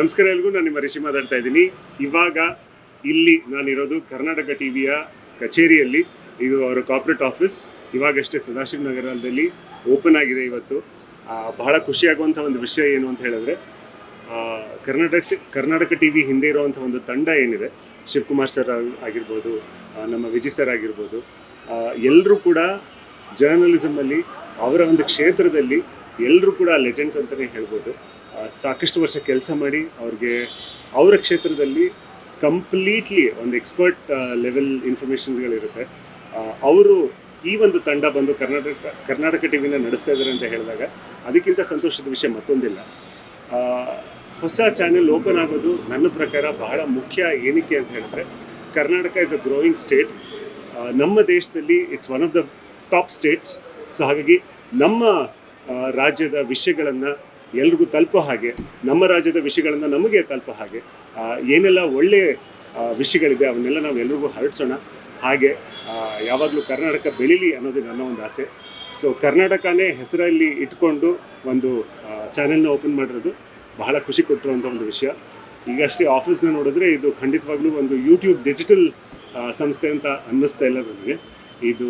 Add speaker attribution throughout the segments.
Speaker 1: ನಮಸ್ಕಾರ ಎಲ್ಲರಿಗೂ ನಾನು ನಿಮ್ಮ ರಿಷಿ ಮಾತಾಡ್ತಾ ಇದ್ದೀನಿ. ಇವಾಗ ಇಲ್ಲಿ ನಾನಿರೋದು ಕರ್ನಾಟಕ ಟಿವಿಯ ಕಚೇರಿಯಲ್ಲಿ. ಇದು ಅವರ ಕಾರ್ಪೊರೇಟ್ ಆಫೀಸ್ ಇವಾಗಷ್ಟೇ ಸದಾಶಿವ ನಗರದಲ್ಲಿ ಓಪನ್ ಆಗಿದೆ ಇವತ್ತು. ಬಹಳ ಖುಷಿಯಾಗುವಂಥ ಒಂದು ವಿಷಯ ಏನು ಅಂತ ಹೇಳಿದ್ರೆ ಕರ್ನಾಟಕ ಕರ್ನಾಟಕ ಟಿ ವಿ ಹಿಂದೆ ಇರುವಂಥ ಒಂದು ತಂಡ ಏನಿದೆ, ಶಿವಕುಮಾರ್ ಸರ್ ಆಗಿರ್ಬೋದು ನಮ್ಮ ವಿಜಯ್ ಸರ್ ಆಗಿರ್ಬೋದು ಎಲ್ಲರೂ ಕೂಡ ಜರ್ನಲಿಸಮಲ್ಲಿ ಅವರ ಒಂದು ಕ್ಷೇತ್ರದಲ್ಲಿ ಎಲ್ಲರೂ ಕೂಡ ಲೆಜೆಂಡ್ಸ್ ಅಂತಲೇ ಹೇಳ್ಬೋದು. ಸಾಕಷ್ಟು ವರ್ಷ ಕೆಲಸ ಮಾಡಿ ಅವ್ರಿಗೆ ಅವರ ಕ್ಷೇತ್ರದಲ್ಲಿ ಕಂಪ್ಲೀಟ್ಲಿ ಒಂದು ಎಕ್ಸ್ಪರ್ಟ್ ಲೆವೆಲ್ ಇನ್ಫಾರ್ಮೇಷನ್ಸ್ಗಳಿರುತ್ತೆ ಅವರು ಈ ಒಂದು ತಂಡ ಬಂದು ಕರ್ನಾಟಕ ಕರ್ನಾಟಕ ಟಿವಿನ ನಡೆಸ್ತಾ ಇದ್ದಾರೆ ಅಂತ ಹೇಳಿದಾಗ ಅದಕ್ಕಿಂತ ಸಂತೋಷದ ವಿಷಯ ಮತ್ತೊಂದಿಲ್ಲ. ಹೊಸ ಚಾನೆಲ್ ಓಪನ್ ಆಗೋದು ನನ್ನ ಪ್ರಕಾರ ಬಹಳ ಮುಖ್ಯ ಏನಕ್ಕೆ ಅಂತ ಹೇಳಿದ್ರೆ Karnataka is a growing state ನಮ್ಮ ದೇಶದಲ್ಲಿ it's one of the top states so ಹಾಗಾಗಿ ನಮ್ಮ ರಾಜ್ಯದ ವಿಷಯಗಳನ್ನು ಎಲ್ರಿಗೂ ತಲುಪೋ ಹಾಗೆ, ನಮ್ಮ ರಾಜ್ಯದ ವಿಷಯಗಳನ್ನು ನಮಗೆ ತಲುಪೋ ಹಾಗೆ ಏನೆಲ್ಲ ಒಳ್ಳೆ ವಿಷಯಗಳಿದೆ ಅವನ್ನೆಲ್ಲ ನಾವು ಎಲ್ರಿಗೂ ಹರಡಿಸೋಣ. ಹಾಗೆ ಯಾವಾಗಲೂ ಕರ್ನಾಟಕ ಬೆಳೀಲಿ ಅನ್ನೋದು ನನ್ನ ಒಂದು ಆಸೆ. ಸೊ ಕರ್ನಾಟಕನೇ ಹೆಸರಲ್ಲಿ ಇಟ್ಕೊಂಡು ಒಂದು ಚಾನೆಲ್ನ ಓಪನ್ ಮಾಡಿರೋದು ಬಹಳ ಖುಷಿ ಕೊಟ್ಟಿರುವಂಥ ಒಂದು ವಿಷಯ. ಈಗಷ್ಟೇ ಆಫೀಸ್ನ ನೋಡಿದ್ರೆ ಇದು ಖಂಡಿತವಾಗ್ಲೂ ಒಂದು ಯೂಟ್ಯೂಬ್ ಡಿಜಿಟಲ್ ಸಂಸ್ಥೆ ಅಂತ ಅನ್ನಿಸ್ತಾ ಇಲ್ಲ ನನಗೆ. ಇದು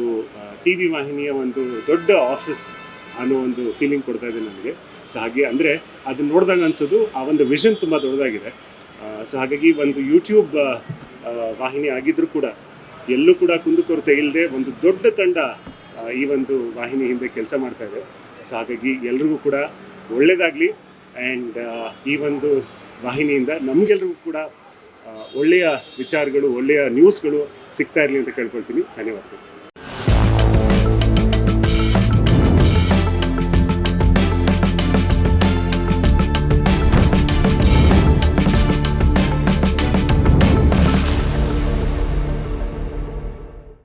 Speaker 1: ಟಿ ವಿ ವಾಹಿನಿಯ ಒಂದು ದೊಡ್ಡ ಆಫೀಸ್ ಅನ್ನೋ ಒಂದು ಫೀಲಿಂಗ್ ಕೊಡ್ತಾ ಇದೆ ನನಗೆ ಸೊ ಹಾಗೆ ಅಂದರೆ ಅದನ್ನ ನೋಡಿದಾಗ ಅನ್ಸೋದು ಆ ಒಂದು ವಿಷನ್ ತುಂಬ ದೊಡ್ಡದಾಗಿದೆ. ಸೊ ಹಾಗಾಗಿ ಒಂದು ಯೂಟ್ಯೂಬ್ ವಾಹಿನಿ ಆಗಿದ್ದರೂ ಕೂಡ ಎಲ್ಲೂ ಕೂಡ ಕುಂದುಕೊರತೆ ಇಲ್ಲದೆ ಒಂದು ದೊಡ್ಡ ತಂಡ ಈ ಒಂದು ವಾಹಿನಿ ಹಿಂದೆ ಕೆಲಸ ಮಾಡ್ತಾ ಇದೆ. ಸೊ ಹಾಗಾಗಿ ಎಲ್ರಿಗೂ ಕೂಡ ಒಳ್ಳೆಯದಾಗಲಿ ಆ್ಯಂಡ್ ಈ ಒಂದು ವಾಹಿನಿಯಿಂದ ನಮಗೆಲ್ರಿಗೂ ಕೂಡ ಒಳ್ಳೆಯ ವಿಚಾರಗಳು, ಒಳ್ಳೆಯ ನ್ಯೂಸ್ಗಳು ಸಿಗ್ತಾ ಇರಲಿ ಅಂತ ಕೇಳ್ಕೊಳ್ತೀನಿ. ಧನ್ಯವಾದಗಳು.